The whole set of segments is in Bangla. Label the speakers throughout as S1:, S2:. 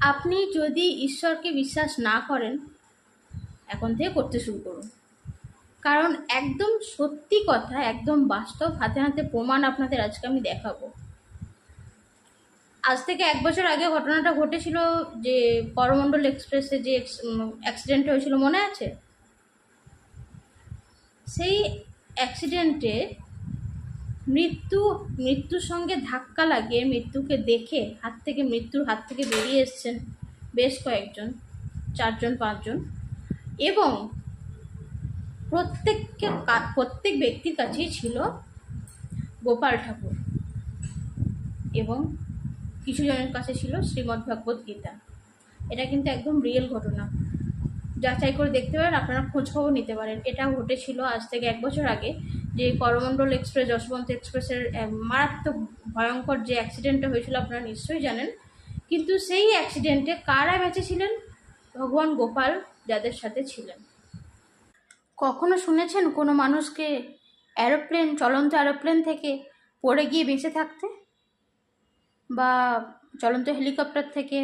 S1: আপনি যদি ঈশ্বরকে বিশ্বাস না করেন, এখন থেকে করতে শুরু করুন। কারণ একদম সত্যি কথা, একদম বাস্তব হাতে হাতে প্রমাণ আপনাদের আজকে আমি দেখাবো। আজ থেকে এক বছর আগে ঘটনাটা ঘটেছিল যে করমণ্ডল এক্সপ্রেসে যে অ্যাক্সিডেন্ট হয়েছিল, মনে আছে? সেই অ্যাক্সিডেন্টে মৃত্যু, মৃত্যুর সঙ্গে ধাক্কা লাগিয়ে মৃত্যুকে দেখে হাত থেকে, মৃত্যুর হাত থেকে বেরিয়ে এসছেন বেশ কয়েকজন, চারজন, পাঁচজন এবং প্রত্যেককে প্রত্যেক ব্যক্তির কাছেই ছিল গোপাল ঠাকুর এবং কিছু জনের কাছে ছিল শ্রীমদ্ ভগবত গীতা। এটা কিন্তু একদম রিয়েল ঘটনা। যাচাই করে দেখতে পারেন, আপনারা খোঁজ খবর নিতে পারেন। এটা ঘটেছিল আজ থেকে এক বছর আগে, যে করমণ্ডল এক্সপ্রেস, যশবন্ত এক্সপ্রেসের মারাত্মক ভয়ঙ্কর যে অ্যাক্সিডেন্টটা হয়েছিল, আপনারা নিশ্চয়ই জানেন। কিন্তু সেই অ্যাক্সিডেন্টে কারা বেঁচে ছিলেন? ভগবান গোপাল যাদের সাথে ছিলেন। কখনো শুনেছেন কোনো মানুষকে অ্যারোপ্লেন চলন্ত অ্যারোপ্লেন থেকে পড়ে গিয়ে বেঁচে থাকতে? বা চলন্ত হেলিকপ্টার থেকে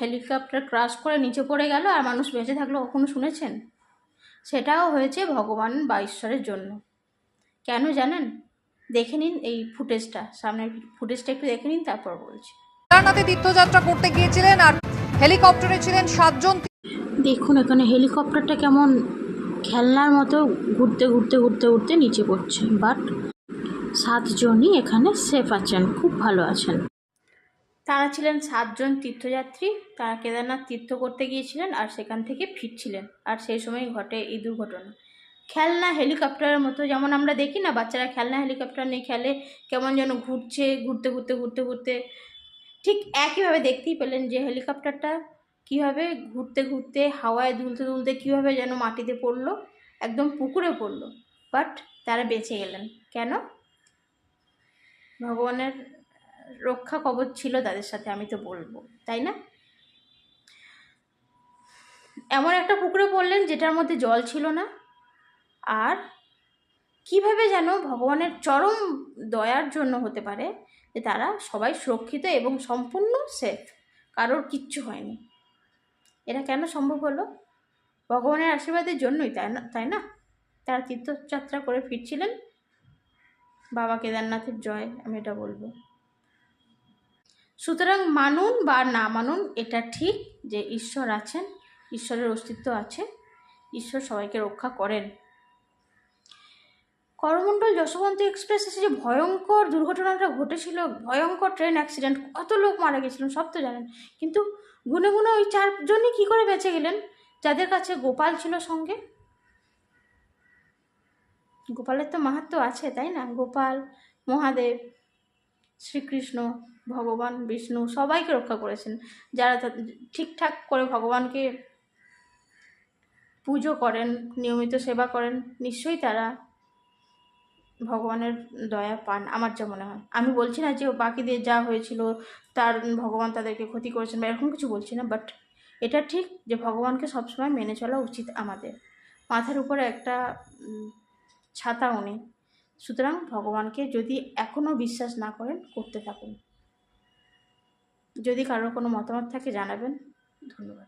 S1: হেলিকপ্টার ক্রাশ করে নিচে পড়ে গেল আর মানুষ বেঁচে থাকল কখনো শুনেছেন? সেটাও হয়েছে ভগবান বা ঈশ্বরের জন্য। কেন জানেন? দেখে নিন এই ফুটেজটা। সামনের ফুটেজটা একটু দেখে নিন তারপর বলছি।
S2: কেদারনাথে তীর্থযাত্রা করতে গিয়েছিলেন আর হেলিকপ্টারে ছিলেন সাতজন
S1: দেখুন এখানে হেলিকপ্টারটা কেমন খেলনার মতো ঘুরতে ঘুরতে ঘুরতে ঘুরতে নিচে পড়ছে। বাট সাতজনই এখানে সেফ আছেন খুব ভালো আছেন। তারা ছিলেন সাতজন তীর্থযাত্রী, তারা কেদারনাথ তীর্থ করতে গিয়েছিলেন আর সেখান থেকে ফিরছিলেন। আর সেই সময় ঘটে এই দুর্ঘটনা। খেলনা হেলিকপ্টারের মতো যেমন আমরা দেখি না, বাচ্চারা খেলনা হেলিকপ্টার নিয়ে খেলে, কেমন যেন ঘুরছে, ঘুরতে ঘুরতে ঘুরতে ঘুরতে। ঠিক একইভাবে দেখতেই পেলেন যে হেলিকপ্টারটা কীভাবে ঘুরতে ঘুরতে, হাওয়ায় দুলতে দুলতে কীভাবে যেন মাটিতে পড়ল, একদম পুকুরে পড়ল। বাট তারা বেঁচে গেলেন। কেন? ভগবানের রক্ষা কবচ ছিল তাদের সাথে, আমি তো বলব, তাই না? এমন একটা পুকুরে পড়লেন যেটার মধ্যে জল ছিল না। আর কীভাবে যেন ভগবানের চরম দয়ার জন্য হতে পারে যে তারা সবাই সুরক্ষিত এবং সম্পূর্ণ সেফ কারোর কিচ্ছু হয়নি। এটা কেন সম্ভব হলো? ভগবানের আশীর্বাদের জন্যই, তাই না? তাই না? তারা তীর্থযাত্রা করে ফিরছিলেন। বাবা কেদারনাথের জয়, আমি এটা বলব। সুতরাং মানুন বা না মানুন, এটা ঠিক যে ঈশ্বর আছেন, ঈশ্বরের অস্তিত্ব আছে, ঈশ্বর সবাইকে রক্ষা করেন। করমণ্ডল যশবন্ত এক্সপ্রেস এসে যে ভয়ঙ্কর দুর্ঘটনাটা ঘটেছিল, ভয়ঙ্কর ট্রেন অ্যাক্সিডেন্ট, কত লোক মারা গেছিলেন, সব তো জানেন। কিন্তু গুনে গুনে ওই চারজনই কী করে বেঁচে গেলেন? যাদের কাছে গোপাল ছিল সঙ্গে? গোপালের তো মাহাত্ম আছে, তাই না? গোপাল, মহাদেব শ্রীকৃষ্ণ, ভগবান, বিষ্ণু সবাইকে রক্ষা করেছেন। যারা ঠিকঠাক করে ভগবানকে পুজো করেন, নিয়মিত সেবা করেন, নিশ্চয়ই তারা ভগবানের দয়া পান, আমার যা মনে হয়। আমি বলছি না যে বাকিদের যা হয়েছিল, তার ভগবান তাদেরকে ক্ষতি করেছেন বা এরকম কিছু বলছি না বাট এটা ঠিক যে ভগবানকে সবসময় মেনে চলা উচিত আমাদের। মাথার উপরে একটা ছাতা উনি সুতরাং ভগবানকে যদি এখনও বিশ্বাস না করেন, করতে থাকুন। যদি কারোর কোনো মতামত থাকে, জানাবেন। ধন্যবাদ।